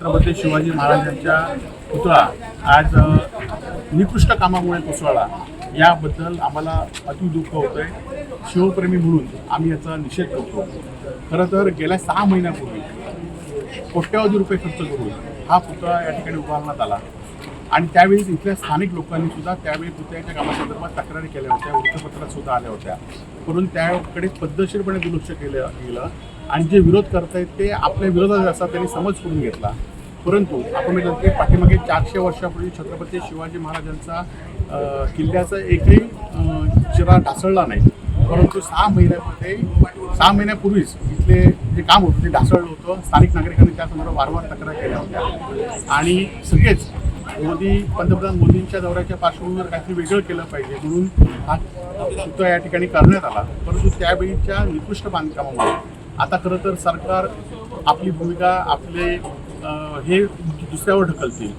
छत्रपती शिवाजी महाराजांच्या पुतळा. आज निकृष्ट कामामुळे कोसळला. याबद्दल आम्हाला अति दुःख होतं आहे शिवप्रेमी म्हणून आम्ही याचा निषेध करतो. खरं तर गेल्या सहा महिन्यापूर्वी कोट्यावधी रुपये खर्च करून हा पुतळा या ठिकाणी उभारण्यात आला. आणि त्यावेळी इथल्या स्थानिक लोकांनी सुद्धा त्यावेळी पुतळ्याच्या कामासंदर्भात तक्रारी केल्या होत्या वृत्तपत्रात सुद्धा आल्या होत्या. म्हणून त्याकडे पद्धतशीरपणे दुर्लक्ष केलं गेलं आणि जे विरोध करतायत ते आपल्या विरोधात असा त्यांनी समज करून घेतला. परंतु आपण म्हटलं की पाठीमागे चारशे वर्षापूर्वी छत्रपती शिवाजी महाराजांचा किल्ल्याचा एकही चिरा ढासळला नाही. परंतु सहा महिन्यामध्ये सहा महिन्यापूर्वीच इथले जे काम होतं ते ढासळलं होतं. स्थानिक नागरिकांनी त्यासंदर्भात वारंवार तक्रार केल्या होत्या. आणि सगळेच मोदी पंतप्रधान मोदींच्या दौऱ्याच्या पार्श्वभूमीवर काहीतरी वेगळं केलं पाहिजे म्हणून हा पुतळा या ठिकाणी करण्यात आला. परंतु त्यावेळीच्या निकृष्ट बांधकामामुळे आता खरं तर सरकार आपली भूमिका आपले हे दुसऱ्यावर ढकलतील.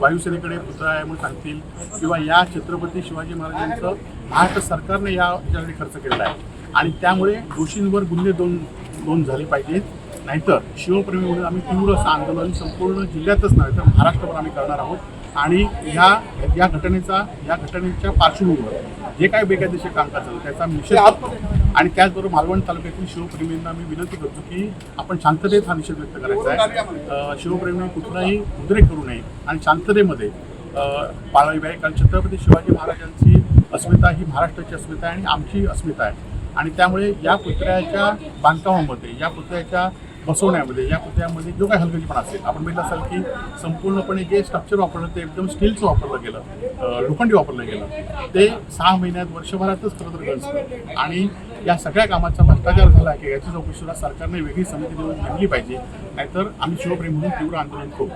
वायुसेनेकडे पुतळा आहे म्हणून सांगतील किंवा या छत्रपती शिवाजी महाराजांचं महाराष्ट्र सरकारने या याच्यासाठी खर्च केलेला आहे. आणि त्यामुळे दोषींवर गुन्हे दोन दोन झाले पाहिजेत. नाहीतर शिवप्रेमी म्हणून आम्ही तीव्र असं आंदोलन संपूर्ण जिल्ह्यातच नव्हे तर महाराष्ट्रभर आम्ही करणार आहोत. आणि ह्या या घटनेचा या घटनेच्या पार्श्वभूमीवर जे काही बेकायदेशीर कामकाज झालं त्याचा निषेध करतो. आणि त्याचबरोबर मालवण तालुक्यातील शिवप्रेमींना मी विनंती करतो की आपण शांततेत हा निषेध व्यक्त करायचा आहे. अं, शिवप्रेमी कुठलाही उद्रेक करू नये. आणि शांततेमध्ये अं, पाळावी कारण छत्रपती शिवाजी महाराजांची अस्मिता ही महाराष्ट्राची अस्मिता आहे आणि आमची अस्मिता आहे. आणि त्यामुळे या पुतळ्याच्या बांधकामामध्ये या पुतळ्याच्या बसवण्यामध्ये या पुतळ्यामध्ये जो काही हलगर्जीपणा असेल आपण बघितलं असाल की संपूर्णपणे जे स्ट्रक्चर वापरलं ते एकदम स्टीलचं वापरलं गेलं लोखंडी वापरलं गेलं. ते सहा महिन्यात वर्षभरातच खरं तर गळतं आणि या सगळ्या कामाचा भ्रष्टाचार झाला की याची चौकशी सुद्धा सरकारने वेगळी समिती देऊन घेतली पाहिजे नाहीतर आम्ही शिवप्रेम म्हणून तीव्र आंदोलन करू.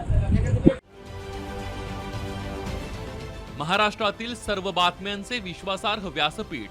महाराष्ट्रातील सर्व बातम्यांचे विश्वासार्ह व्यासपीठ